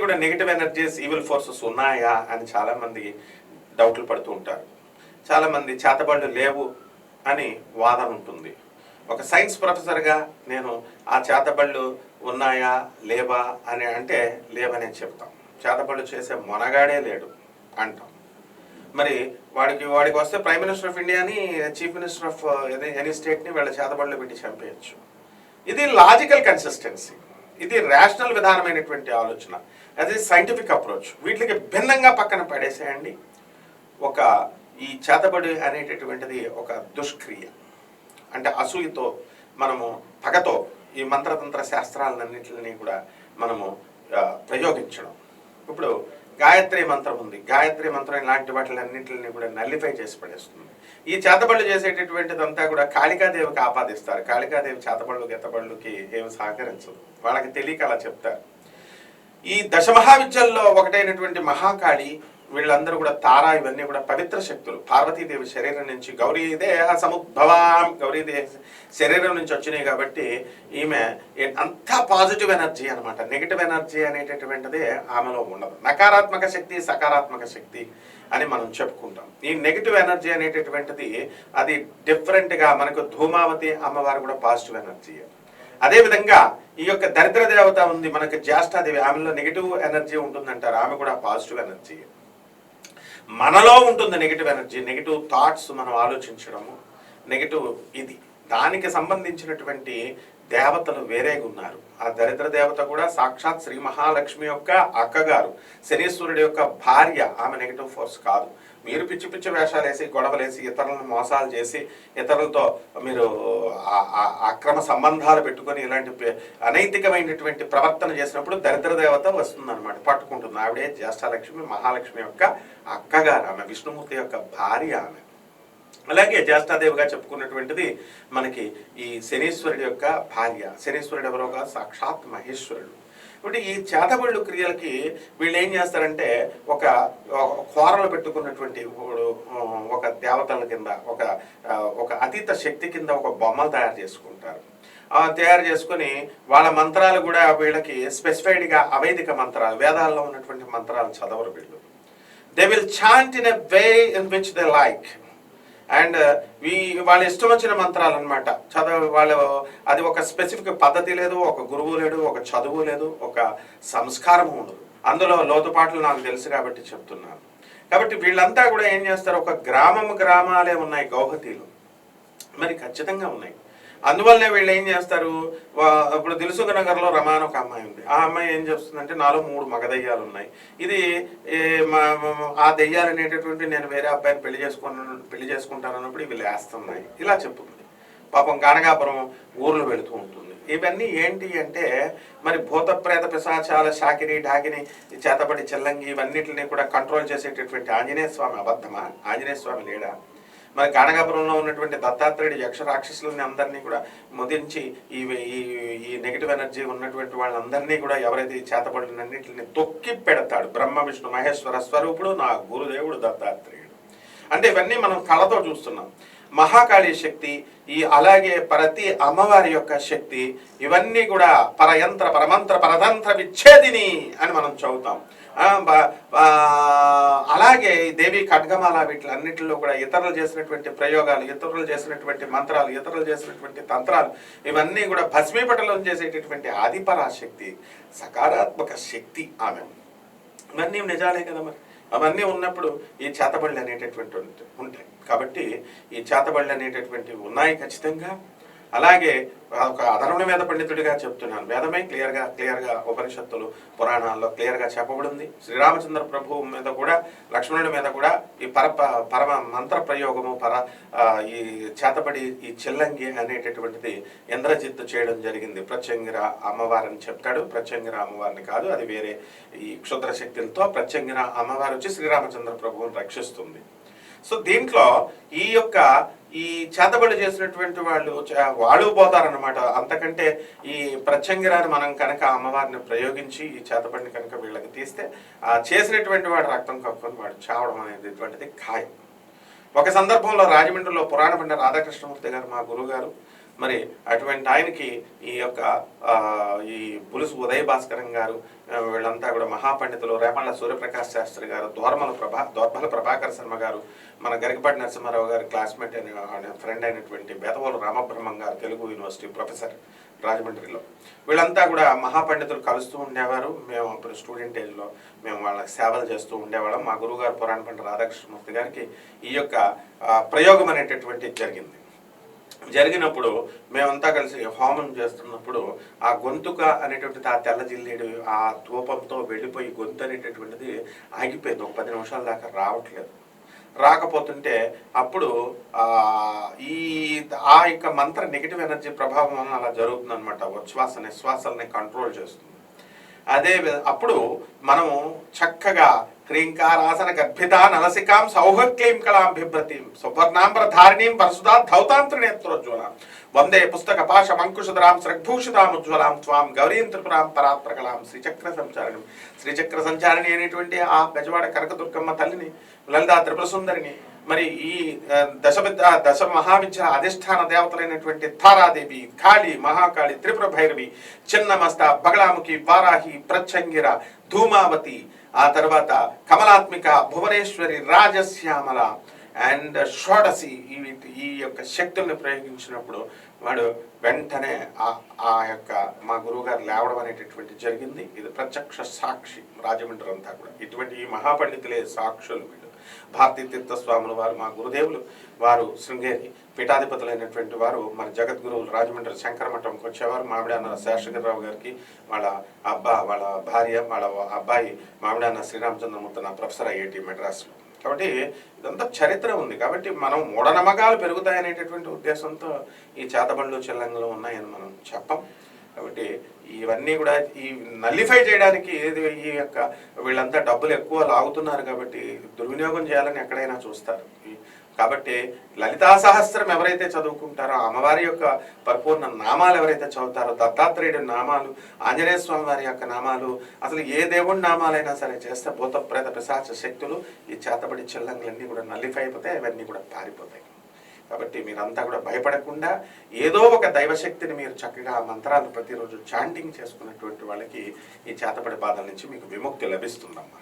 కూడా negative energies evil forces ఉన్నాయా అని చాలామంది డౌట్లు పడుతూ ఉంటారు. చాలామంది చేతబడులు లేవు అని వాదన ఉంటుంది. ఒక సైన్స్ ప్రొఫెసర్గా నేను ఆ చేతబళ్ళు ఉన్నాయా లేవా అని అంటే లేవనే చెప్తాం. చేతబళ్ళు చేసే మొనగాడే లేడు అంటాం. మరి వాడికి వాడికి వస్తే ప్రైమ్ మినిస్టర్ ఆఫ్ ఇండియాని చీఫ్ మినిస్టర్ ఆఫ్ ఎనీ స్టేట్ని వీళ్ళ చేతబడులు పెట్టి చంపేయచ్చు. ఇది లాజికల్ కన్సిస్టెన్సీ ఇది రేషనల్ విధానమైనటువంటి ఆలోచన. అది సైంటిఫిక్ అప్రోచ్ వీటికి భిన్నంగా పక్కన పడేసేయండి. ఒక ఈ చేతబడి అనేటటువంటిది ఒక దుష్క్రియ. అంటే అసూయతో మనము పగతో ఈ మంత్రతంత్ర శాస్త్రాలన్నింటినీ కూడా మనము ప్రయోగించడం. ఇప్పుడు గాయత్రి మంత్రం ఉంది. గాయత్రి మంత్రం ఇలాంటి వాటిలన్నింటిని కూడా నల్లిఫై చేసి పడేస్తుంది. ఈ చేతబళ్ళు చేసేటటువంటిదంతా కూడా కాళికాదేవికి ఆపాదిస్తారు. కాళికాదేవి చేతబళ్ళు గెతబళ్ళుకి ఏమి సహకరించదు. వాళ్ళకి తెలియక అలా చెప్తారు. ఈ దశమహావిద్యల్లో ఒకటైనటువంటి మహాకాళి వీళ్ళందరూ కూడా తారా ఇవన్నీ కూడా పవిత్ర శక్తులు. పార్వతీదేవి శరీరం నుంచి గౌరీదేహ సముద్భవాం. గౌరీదేహ శరీరం నుంచి వచ్చినాయి కాబట్టి ఈమె అంతా పాజిటివ్ ఎనర్జీ అనమాట నెగిటివ్ ఎనర్జీ అనేటటువంటిది ఆమెలో ఉండదు. నకారాత్మక శక్తి సకారాత్మక శక్తి అని మనం చెప్పుకుంటాం. ఈ నెగిటివ్ ఎనర్జీ అనేటటువంటిది అది డిఫరెంట్గా మనకు ధూమావతి అమ్మవారు కూడా పాజిటివ్ ఎనర్జీ అదేవిధంగా ఈ యొక్క దరిద్ర దేవత ఉంది. మనకి జ్యేష్ఠాదేవి ఆమెలో నెగిటివ్ ఎనర్జీ ఉంటుందంటారు. ఆమె కూడా పాజిటివ్ ఎనర్జీ మనలో ఉంటుంది నెగిటివ్ ఎనర్జీ నెగిటివ్ థాట్స్ మనం ఆలోచించడము నెగిటివ్ ఇది. దానికి సంబంధించినటువంటి దేవతలు వేరేగా ఉన్నారు ఆ దరిద్ర దేవత కూడా సాక్షాత్ శ్రీ మహాలక్ష్మి యొక్క అక్కగారు. శనీశ్వరుడి యొక్క భార్య ఆమె నెగిటివ్ ఫోర్స్ కాదు. మీరు పిచ్చి పిచ్చి వేషాలు వేసి గొడవలేసి ఇతరులను మోసాలు చేసి ఇతరులతో మీరు అక్రమ సంబంధాలు పెట్టుకొని ఇలాంటి అనైతికమైనటువంటి ప్రవర్తన చేసినప్పుడు దరిద్ర దేవత వస్తుందన్నమాట పట్టుకుంటుంది. ఆవిడే జ్యేష్ఠలక్ష్మి మహాలక్ష్మి యొక్క అక్కగారు ఆమె విష్ణుమూర్తి యొక్క భార్య ఆమె. అలాగే జ్యేష్ఠాదేవిగా చెప్పుకున్నటువంటిది మనకి ఈ శనీశ్వరుడి యొక్క భార్య. శనీశ్వరుడు ఎవరోగా సాక్షాత్ మహేశ్వరుడు. కాబట్టి ఈ చేతబళ్ళు క్రియలకి వీళ్ళు ఏం చేస్తారంటే ఒక ఒక కూరలు పెట్టుకున్నటువంటి ఒక దేవతల కింద ఒక ఒక అతీత శక్తి కింద ఒక బొమ్మలు తయారు చేసుకుంటారు. తయారు చేసుకొని వాళ్ళ మంత్రాలు కూడా వీళ్ళకి స్పెసిఫైడ్గా అవైదిక మంత్రాలు వేదాల్లో ఉన్నటువంటి మంత్రాలు చదవరు వీళ్ళు. They will chant in a way in which they like and we వాళ్ళ ఇష్టం వచ్చిన మంత్రాలు అనమాట చదవ వాళ్ళు అది ఒక స్పెసిఫిక్ పద్ధతి లేదు ఒక గురువు లేడు ఒక చదువు లేదు ఒక సంస్కారం ఉండదు. అందులో లోతుపాట్లు నాకు తెలుసు కాబట్టి చెప్తున్నాను. కాబట్టి వీళ్ళంతా కూడా ఏం చేస్తారు? ఒక గ్రామం గ్రామాలే ఉన్నాయి గౌహతిలో. మరి ఖచ్చితంగా ఉన్నాయి. అందువల్లనే వీళ్ళు ఏం చేస్తారు? ఇప్పుడు దిల్సుఖ నగర్లో రమాన్ ఒక అమ్మాయి ఉంది. ఆ అమ్మాయి ఏం చేస్తుందంటే నాలో మూడు మగదయ్యాలు ఉన్నాయి ఇది మా- ఆ దెయ్యాలు అనేటటువంటి నేను వేరే అబ్బాయిని పెళ్ళి చేసుకున్నాను పెళ్ళి చేసుకుంటాను అన్నప్పుడు ఇవి లేస్తున్నాయి. ఇలా చెప్పుతుంది పాపం గానగాపురం ఊర్లు వెళుతూ ఉంటుంది. ఇవన్నీ ఏంటి అంటే మరి భూత ప్రేత పిశాచాల శాకిని ఢాకిని చేతపడి చెల్లంగి ఇవన్నిటిని కూడా కంట్రోల్ చేసేటటువంటి ఆంజనేయ స్వామి అబద్ధమా? ఆంజనేయ స్వామి లేడా? మరి గానగాపురంలో ఉన్నటువంటి దత్తాత్రేయుడు యక్ష రాక్షసులని అందరినీ కూడా ముదించి ఈ ఈ ఈ నెగిటివ్ ఎనర్జీ ఉన్నటువంటి వాళ్ళందరినీ కూడా ఎవరైతే ఈ చేతబడినన్నింటిని తొక్కి పెడతాడు. బ్రహ్మ విష్ణు మహేశ్వర స్వరూపుడు నా గురుదేవుడు దత్తాత్రేయుడు. అంటే ఇవన్నీ మనం కళతో చూస్తున్నాం. మహాకాళి శక్తి ఈ అలాగే ప్రతి అమ్మవారి యొక్క శక్తి ఇవన్నీ కూడా పరయంత్ర పరమంత్ర పరతంత్ర విచ్ఛేదిని అని మనం చదువుతాం. బ- అలాగే దేవి ఖడ్గమాల వీటిలన్నిటిలో కూడా ఇతరులు చేసినటువంటి ప్రయోగాలు ఇతరులు చేసినటువంటి మంత్రాలు ఇతరులు చేసినటువంటి తంత్రాలు ఇవన్నీ కూడా భస్మీపటలం చేసేటటువంటి ఆదిపరాశక్తి సకారాత్మక శక్తి ఆమె. ఇవన్నీ నిజాలే కదా మరి. అవన్నీ ఉన్నప్పుడు ఈ చేతబడులు అనేటటువంటి ఉంటాయి. కాబట్టి ఈ చేతబడులు అనేటటువంటివి ఉన్నాయి ఖచ్చితంగా. అలాగే ఒక అధర్వణ వేద పండితుడిగా చెప్తున్నాను. వేదమే క్లియర్గా క్లియర్గా ఉపనిషత్తులు పురాణాల్లో క్లియర్గా చెప్పబడింది. శ్రీరామచంద్ర ప్రభువు మీద కూడా లక్ష్మణుడి మీద కూడా ఈ పర పరమ మంత్ర ప్రయోగము పర ఈ చేతబడి ఈ చిల్లంగి అనేటటువంటిది ఇంద్రజిత్ చేయడం జరిగింది. ప్రత్యంగిర అమ్మవారిని చెప్తాడు. ప్రత్యంగిర అమ్మవారిని కాదు అది వేరే ఈ క్షుద్ర శక్తులతో ప్రత్యంగిర అమ్మవారు వచ్చి శ్రీరామచంద్ర ప్రభువుని రక్షిస్తుంది. సో దీంట్లో ఈ యొక్క ఈ చేతబడి చేసినటువంటి వాళ్ళు వాళ్ళు పోతారన్నమాట. అంతకంటే ఈ ప్రత్యంగిరాన్ని మనం కనుక అమ్మవారిని ప్రయోగించి ఈ చేతబడిని కనుక వీళ్ళకి తీస్తే ఆ చేసినటువంటి వాడు రక్తం కక్కుని వాడు చావడం అనేటటువంటిది ఖాయం. ఒక సందర్భంలో రాజమండ్రిలో పురాణ పండ రాధాకృష్ణమూర్తి గారు మా గురువు గారు మరి అటువంటి ఆయనకి ఈ యొక్క ఈ పులుసు ఉదయ భాస్కరం గారు వీళ్ళంతా కూడా మహాపండితులు రేపళ్ళ సూర్యప్రకాష్ శాస్త్రి గారు దోర్మల ప్రభా దోర్మల ప్రభాకర్ శర్మ గారు మన గరికపాటి నరసింహారావు గారి క్లాస్మేట్ అయిన ఫ్రెండ్ అయినటువంటి బేదవోలు రామబ్రహ్మం గారు తెలుగు యూనివర్సిటీ ప్రొఫెసర్ రాజమండ్రిలో. వీళ్ళంతా కూడా మహాపండితులు కలుస్తూ ఉండేవారు. మేము అప్పుడు స్టూడెంట్ ఏజ్లో మేము వాళ్ళకి సేవలు చేస్తూ ఉండేవాళ్ళం. మా గురువుగారు పురాణ పంట రాధాకృష్ణమూర్తి గారికి ఈ యొక్క ప్రయోగం అనేటటువంటి జరిగింది. జరిగినప్పుడు మేమంతా కలిసి హోమం చేస్తున్నప్పుడు ఆ గొంతుక అనేటువంటిది ఆ తెల్ల జిల్లేడు ఆ ధూపంతో వెళ్ళిపోయి గొంతు అనేటటువంటిది ఆగిపోయింది. ఒక పది నిమిషాల దాకా రావట్లేదు. రాకపోతుంటే అప్పుడు ఈ ఆ యొక్క మంత్ర నెగిటివ్ ఎనర్జీ ప్రభావం వలన అలా జరుగుతుంది అనమాట ఉచ్ఛ్వాస నిశ్వాసాలని కంట్రోల్ చేస్తుంది. అదే అప్పుడు మనము చక్కగా క్రీంకారాసన గర్భితా నలసికాం సౌహక్లీం కళాం బిభ్రతీం సువర్ణాంబర వరసుదా ధౌతాంత్ర నేత్రోజ్వలాం వందే పుస్తక పాశ మంకుశధరాం సృగ్భూషితాం ఉజ్వలాం త్వాం గౌరీం త్రిపురాం పరాత్రకలాం శ్రీచక్ర సంచారిణి. శ్రీచక్ర సంచారిణి అనేటువంటి ఆ బెజవాడ కనకదుర్గమ్మ తల్లిని లలితా త్రిపుర సుందరిని మరి ఈ ఆ, దశ విద్య దశ మహావిద్య అధిష్టాన దేవతలైనటువంటి తారాదేవి కాళి మహాకాళి త్రిపుర భైరవి చిన్నమస్త బగళాముఖి వారాహి ప్రచ్చంగిర ధూమావతి ఆ తర్వాత కమలాత్మిక భువనేశ్వరి రాజశ్యామల అండ్ షోడసి ఈ ఈ యొక్క శక్తుల్ని ప్రయోగించినప్పుడు వాడు వెంటనే ఆ ఆ యొక్క మా గురువు గారు లేవడం అనేటటువంటి జరిగింది. ఇది ప్రత్యక్ష సాక్షి రాజమండ్రి అంతా కూడా. ఇటువంటి ఈ మహాపండితులే సాక్షులు భారతీతీర్థ భారతీ తీర్థ స్వాముల వారు మా గురుదేవులు వారు శృంగేరి పీఠాధిపతులైనటువంటి వారు మన జగద్గురువులు రాజమండ్రి శంకర మఠంకి వచ్చేవారు మామిడాన్న శేషగిరిరావు గారికి వాళ్ళ అబ్బా వాళ్ళ భార్య వాళ్ళ అబ్బాయి మామిడాన్న శ్రీరామచంద్రమూర్తి నా ప్రొఫెసర్ ఐఐటి మెడ్రాస్లో. కాబట్టి ఇదంతా చరిత్ర ఉంది. కాబట్టి మనం మూఢనమ్మకాలు పెరుగుతాయనేటటువంటి ఉద్దేశంతో ఈ చేతబండ్లు చెల్లంగులు ఉన్నాయని మనం చెప్పం. కాబట్టి ఇవన్నీ కూడా ఈ నల్లిఫై చేయడానికి ఏది ఈ యొక్క వీళ్ళంతా డబ్బులు ఎక్కువ లాగుతున్నారు కాబట్టి దుర్వినియోగం చేయాలని ఎక్కడైనా చూస్తారు. కాబట్టి లలితా సహస్రం ఎవరైతే చదువుకుంటారో అమ్మవారి యొక్క పరిపూర్ణ నామాలు ఎవరైతే చదువుతారో దత్తాత్రేయుడి నామాలు ఆంజనేయ స్వామి వారి యొక్క నామాలు అసలు ఏ దేవుడి నామాలైనా సరే చేస్తే భూత ప్రేత పిశాచ శక్తులు ఈ చేతబడి చెల్లంగులన్నీ కూడా నల్లిఫై అయిపోతాయి అవన్నీ కూడా పారిపోతాయి. కాబట్టి మీరంతా కూడా భయపడకుండా ఏదో ఒక దైవశక్తిని మీరు చక్కగా మంత్రాలు ప్రతిరోజు చాంటింగ్ చేసుకున్నటువంటి వాళ్ళకి ఈ చేతబడి బాధల నుంచి మీకు విముక్తి లభిస్తుందమ్మా.